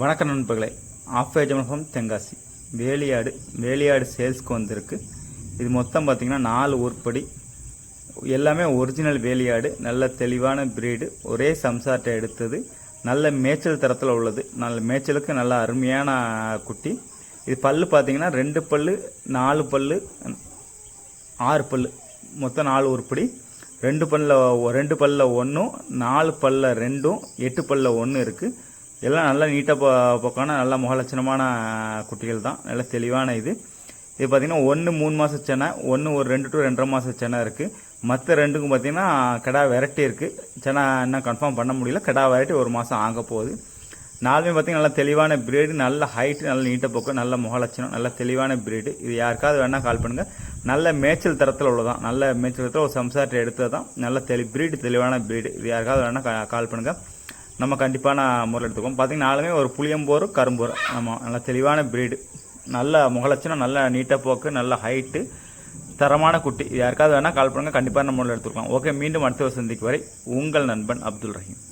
வணக்கம் நண்பர்களே ஆஃபேஜமகம் தென்காசி. வேலியாடு வேலியாடு சேல்ஸ்க்கு வந்திருக்கு. இது மொத்தம் பார்த்திங்கன்னா நாலு உருப்படி எல்லாமே ஒரிஜினல் வேலியாடு நல்ல தெளிவான பிரீடு ஒரே சம்சார்ட்டை எடுத்தது. நல்ல மேய்ச்சல் தரத்தில் உள்ளது. நல்ல மேய்ச்சலுக்கு நல்ல அருமையான குட்டி. இது பல் பார்த்தீங்கன்னா ரெண்டு பல்லு நாலு பல்லு ஆறு பல்லு. மொத்தம் நாலு உருப்படி ரெண்டு பல்ல ரெண்டு பல்ல ஒன்றும் நாலு பல்ல ரெண்டும் எட்டு பல்ல ஒன்று இருக்குது எல்லாம் நல்லா நீட்டாக போக்கான நல்ல முகலட்சணமான குட்டிகள் தான். நல்ல தெளிவான இது. இது பார்த்திங்கன்னா ஒன்று மூணு மாதம் சென்னை ஒன்று ஒரு ரெண்டு டு ரெண்டரை மாதம் சென்னை இருக்குது மற்ற ரெண்டுக்கும் பார்த்திங்கன்னா கிடா வெரைட்டி இருக்குது சென்னை இன்னும் கன்ஃபார்ம் பண்ண முடியல. கிடா வெரைட்டி ஒரு மாதம் ஆக போகுது. நாலுமே பார்த்திங்கன்னா நல்லா தெளிவான பிரீடு நல்ல ஹைட்டு நல்ல நீட்ட போக்கம் நல்ல முகலட்சணம் நல்ல தெளிவான பிரீடு இது யாருக்காவது வேணால் கால் பண்ணுங்கள் நல்ல மேய்ச்சல் தரத்தில் உள்ளதான் நல்ல மேய்ச்சல் தரத்தில் ஒரு சம்சாரத்தை எடுத்தது தான் நல்ல தெளி பிரீடு தெளிவான பிரீடு இது யாருக்காவது வேணால் கால் பண்ணுங்கள் நம்ம கண்டிப்பான முறையில் எடுத்துக்கோம் பார்த்திங்கன்னா நாலுமே ஒரு புளியம்போர் கரும்போர். ஆமாம் நல்லா தெளிவான பிரீடு நல்ல முகலட்சணம் நல்ல நீட்டாக போக்கு நல்ல ஹைட்டு தரமான குட்டி. யாருக்காவது வேணால் கால் பண்ணுங்கள் கண்டிப்பான முறையில் எடுத்துக்கலாம். ஓகே மீண்டும் அடுத்த சந்திக்கு வரை உங்கள் நண்பன் அப்துல் ரஹீம்.